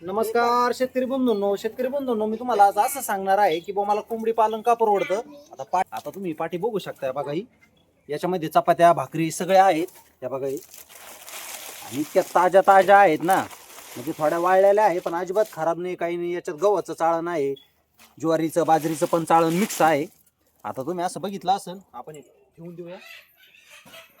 नमस्कार शेतकरी बंधूंनो शेतकरी बंधूंनो मी तुम्हाला आज असं सांगणार आहे की बा मला कोंबडी पालन का परवडतं? आता पा आता तुम्ही पाठी बघू शकता बघा ही. याच्यामध्ये चपात्या भाकरी सगळ्या आहेत. त्या बघा ही. आणि इतक्या ताज्या ताज्या आहेत ना. म्हणजे थोड्या वाळलेल्या आहे पण अजिबात खराब नाही काही नाही. याच्यात गव्हाचं चाळण आहे. ज्वारीचं बाजरीचं पण चाळण मिक्स आहे. आता तुम्ही असं बघितलं असेल आपण ठेवून देऊया.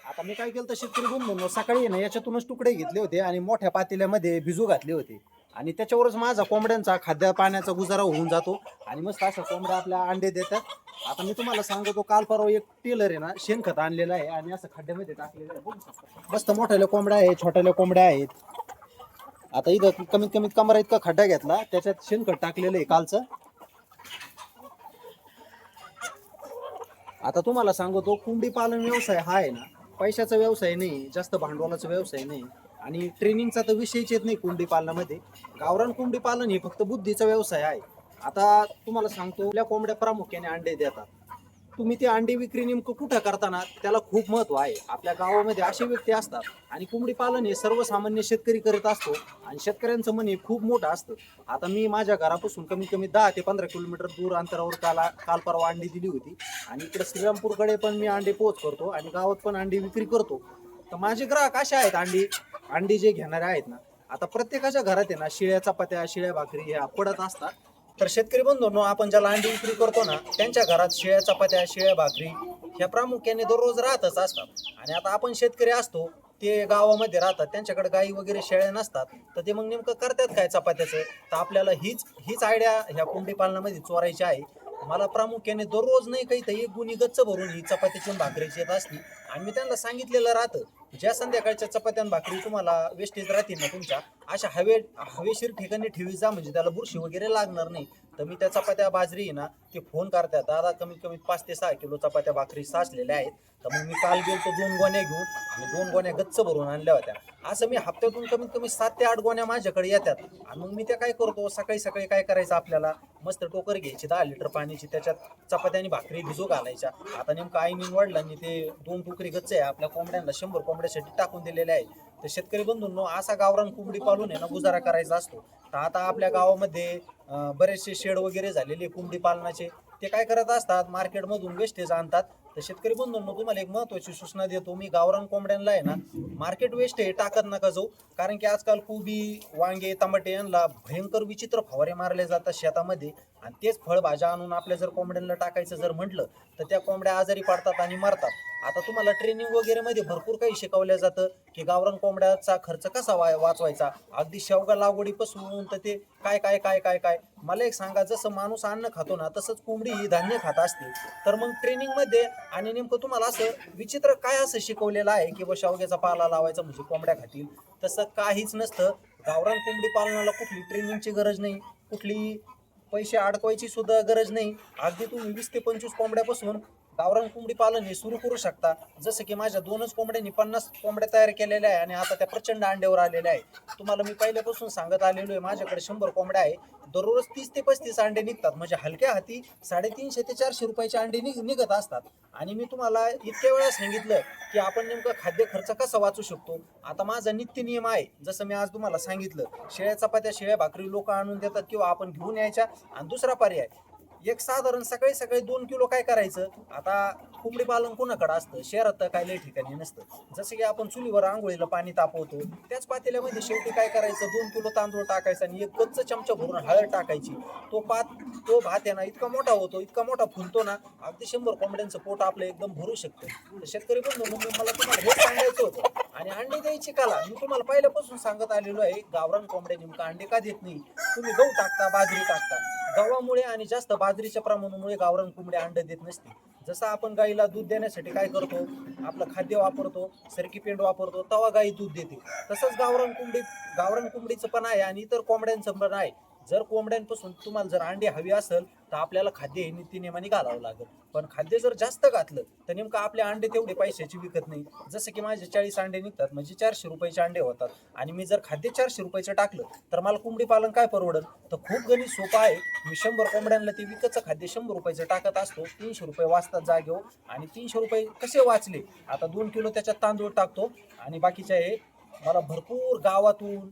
आता मी काय केलं तर शेतकरी बंधूंनो सकाळी ना याच्यातूनच तुकडे घेतले होते आणि मोठ्या पातेल्यामध्ये भिजू घातले होते. आणि त्याच्यावरच माझा कोंबड्यांचा खाद्य पाण्याचा गुजारा होऊन जातो. आणि मस्त अशा कोंबड्या आपल्या अंडे देतात. आता मी तुम्हाला सांगतो काल परवा एक टेलर आहे ना शेणखत आणलेलं आहे आणि असं खड्ड्यामध्ये टाकलेलं आहे. बघू शकता. मस्त मोठ्याल्या कोंबड्या आहेत छोट्याल्या कोंबड्या आहेत. आता इथं कमीत कमीत कमरा इतका खड्डा घेतला त्याच्यात शेणखत टाकलेलं आहे कालचं. आता तुम्हाला सांगतो कोंबडी पालन व्यवसाय हा आहे ना पैशाचा व्यवसाय नाही जास्त भांडवलाचा व्यवसाय नाही. आणि ट्रेनिंगचा तर विषयच येत नाही कोंबडी पालनामध्ये. गावरान कोंबडी पालन हे फक्त बुद्धीचा व्यवसाय आहे. आता तुम्हाला सांगतो आपल्या कोंबड्या प्रामुख्याने अंडे देतात. तुम्ही ते अंडे विक्री नेमकं कुठं करताना त्याला खूप महत्त्व आहे. आपल्या गावामध्ये असे व्यक्ती असतात आणि कोंबडी पालन हे सर्वसामान्य शेतकरी करत असतो आणि शेतकऱ्यांचं मन हे खूप मोठं असतं. आता मी माझ्या घरापासून कमीत कमी दहा ते पंधरा किलोमीटर दूर अंतरावर काला काल परवा अंडी दिली होती. आणि इकडे श्रीरामपूरकडे पण मी अंडे पोच करतो आणि गावात पण अंडी विक्री करतो. तर माझे ग्राहक असे आहेत अंडी अंडी जे घेणारे आहेत ना आता प्रत्येकाच्या घरात आहे ना शिळ्या चपात्या शिळ्या भाकरी ह्या पडत असतात. तर शेतकरी बंधूंनो आपण ज्याला अंडी विक्री करतो ना त्यांच्या घरात शिळ्या चपात्या शिळ्या भाकरी ह्या प्रामुख्याने दररोज राहतच असतात. आणि आता आपण शेतकरी असतो ते गावामध्ये राहतात त्यांच्याकडे गाई वगैरे शेळ्या नसतात तर ते मग नेमकं करतात काय चपात्याचं? तर आपल्याला हीच हीच आयडिया ह्या कोंबडी पालनामध्ये चोरायची आहे. मला प्रामुख्याने दररोज नाही काही तर एक गुणी गच्च भरून ही चपात्याची भाकरीची येत असती आणि मी त्यांना सांगितलेलं राहतं. ज्या संध्याकाळच्या चपात्यान भाकरी तुम्हाला वेस्टेज राहतील ना तुमच्या अशा हवे हवेशीर ठिकाणी ठेवी जा म्हणजे त्याला बुरशी वगैरे लागणार नाही. तर मी त्या चपात्या बाजरी आहे ना ते फोन करतात. दादा कमीत कमी पाच ते सहा किलो चपात्या भाकरी साचलेल्या आहेत. तर मग मी काल गेलो दोन गोण्या घेऊन आणि दोन गोण्या गच्च भरून आणल्या होत्या. असं मी हप्त्यातून कमीत कमी सात ते आठ गोण्या माझ्याकडे येतात. आणि मग मी त्या काय करतो? सकाळी सकाळी काय करायचं आपल्याला? मस्त टोकर घ्यायची दहा लिटर पाण्याची त्याच्यात चपात्या आणि भाकरी भिजू घालायच्या. आता नेमकं आई मी वाढलं वडिलांनी ते दोन टोकरी गच्च आहे आपल्या कोंबड्यांना शंभर कोंबड्यासाठी टाकून दिलेले आहे तर शेतकरी बंधूंनो असा गावरान कोंबडी पालून आहे ना गुजारा करायचा असतो. तर आता आपल्या गावामध्ये बरेचसे शेड वगैरे झालेले कोंबडी पालनाचे ते काय करत असतात मार्केटमधून वेस्टेज आणतात. तर शेतकरी बंधूंनो तुम्हाला एक महत्वाची सूचना देतो. मी गावरान कोंबड्यांना आहे ना मार्केट वेस्ट टाकत नका जाऊ. कारण की आजकाल कोबी वांगे टमाटे यांना भयंकर विचित्र फवारे मारले जातात शेतामध्ये. आणि तेच फळभाज्या आणून आपल्या जर कोंबड्यांना टाकायचं जर म्हटलं तर त्या कोंबड्या आजारी पडतात आणि मरतात. आता तुम्हाला ट्रेनिंग वगैरे मध्ये भरपूर काही शिकवलं जातं की गावरान कोंबड्याचा खर्च कसा वा वाचवायचा. अगदी शेवगा लागवडीपासून तर ते काय काय काय काय काय. मला एक सांगा जसं माणूस अन्न खातो ना तसंच कोंबडी ही धान्य खात असते. तर मग ट्रेनिंगमध्ये आणि नेमकं तुम्हाला असं विचित्र काय असं शिकवलेलं आहे की बा शेवग्याचा पाला लावायचा म्हणजे कोंबड्या खातील? तसं काहीच नसतं. गावरान कोंबडी पालनाला कुठली ट्रेनिंगची गरज नाही. कुठली पैसे अडकवायची सुद्धा गरज नाही. अगदी तुम्ही वीस ते पंचवीस कोंबड्यापासून गावरान कोंबडी पालन हे सुरू करू शकता. जसं की माझ्या दोनच कोंबड्यांनी पन्नास कोंबड्या तयार केलेल्या आहे आणि आता त्या प्रचंड अंड्यावर आलेल्या आहे तुम्हाला मी पहिल्यापासून सांगत आलेलो आहे माझ्याकडे शंभर कोंबड्या आहे दररोज तीस ते पस्तीस अंडे निघतात. म्हणजे हलक्या हाती साडेतीनशे ते चारशे रुपयाचे अंडे निघ निघत असतात. आणि मी तुम्हाला इतक्या वेळा सांगितलं की आपण नेमकं खाद्य खर्च कसा वाचू शकतो? आता माझा नित्य नियम आहे. जसं मी आज तुम्हाला सांगितलं शेळ्या चपात्या शेळ्या भाकरी लोक आणून देतात किंवा आपण घेऊन यायच्या आणि दुसरा पर्याय एक साधारण सकाळी सकाळी दोन किलो काय करायचं? आता कोंबडी पालन कोणाकडे असतं? शहरात तर काही लई ठिकाणी नसतं. जसं की आपण चुलीवर आंघोळीला पाणी तापवतो त्याच पातेल्यामध्ये शेवटी काय करायचं? दोन किलो तांदूळ टाकायचा आणि एक कच्च चमचा भरून हळद टाकायची. तो पात तो भात आहे ना इतका मोठा होतो इतका मोठा फुलतो ना अगदी शंभर कोंबड्यांचं पोट आपलं एकदम भरू शकतं. शेतकरी पण मला तुम्हाला हे सांगायचं होतं. आणि अंडी द्यायची कला मी तुम्हाला पहिल्यापासून सांगत आलेलो आहे गावरान कोंबड्या नेमकं अंडे का देत नाही? तुम्ही गहू टाकता बाजरी टाकता. गव्हामुळे आणि जास्त बाजरीच्या प्रमाणामुळे गावरान कोंबड्या अंड देत नसते. जसं आपण गाईला दूध देण्यासाठी काय करतो? आपलं खाद्य वापरतो सरकी पेंड वापरतो तवा गाई दूध देते. तसंच गावरान कोंबडी गावरान कोंबडीचं पण आहे आणि इतर कोंबड्यांचं पण आहे. जर कोंबड्यांपासून तुम्हाला जर अंडी हवी असेल तर आपल्याला खाद्य हे नीतीनियमाने घालावं लागेल. पण खाद्य जर जास्त घातलं तर नेमकं आपले अंडे तेवढे पैशाची विकत नाही. जसं की माझे चाळीस अंडे निघतात म्हणजे चारशे रुपयाचे अंडे होतात. आणि मी जर खाद्य चारशे रुपयाचं टाकलं तर मला कोंबडी पालन काय परवडेल? तर खूप गणित सोपं आहे. मी शंभर कोंबड्यांना ते विकतचं खाद्य शंभर रुपयाचं टाकत असतो. तीनशे रुपये वाचतात जागेवर हो. आणि तीनशे रुपये कसे वाचले? आता दोन किलो त्याच्यात तांदूळ टाकतो. आणि बाकीचे हे मला भरपूर गावातून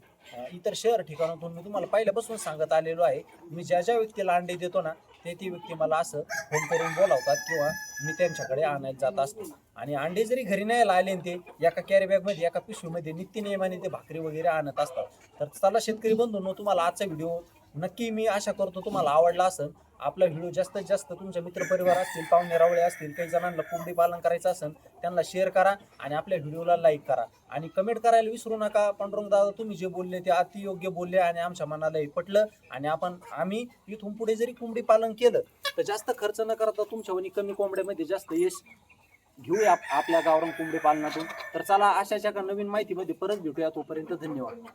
इतर शहर ठिकाणातून मी तुम्हाला पहिल्यापासून सांगत आलेलो आहे. मी ज्या ज्या व्यक्तीला अंडे देतो ना ते ती व्यक्ती मला असं फोन करून बोलावतात किंवा मी त्यांच्याकडे आणायला जात असतो. आणि अंडे जरी घरी नाही आले ते एका कॅरीबॅगमध्ये एका पिशवीमध्ये नित्यनियमाने ते भाकरी वगैरे आणत असतात. तर चला शेतकरी बंधूंनो तुम्हाला आजचा व्हिडिओ नक्की मी आशा करतो तुम्हाला आवडला असेल. आपला व्हिडिओ जास्तीत जास्त तुमच्या मित्रपरिवार असतील पाहुणे रावळे असतील काही जणांना कोंबडी पालन करायचं असेल त्यांना शेअर करा आणि आपल्या व्हिडिओला लाईक करा. आणि कमेंट करायला विसरू नका पांडुरंग दादा तुम्ही जे बोलले ते अतियोग्य बोलले आणि आमच्या मनालाही पटलं. आणि आपण आम्ही इथून पुढे जरी कोंबडी पालन केलं तर जास्त खर्च न करता तुमच्या वनी कमी कोंबड्यामध्ये जास्त यश घेऊया आपल्या गावरान कोंबडी पालनातून. तर चला अशाच्या एका नवीन माहितीमध्ये परत भेटूया. तोपर्यंत धन्यवाद.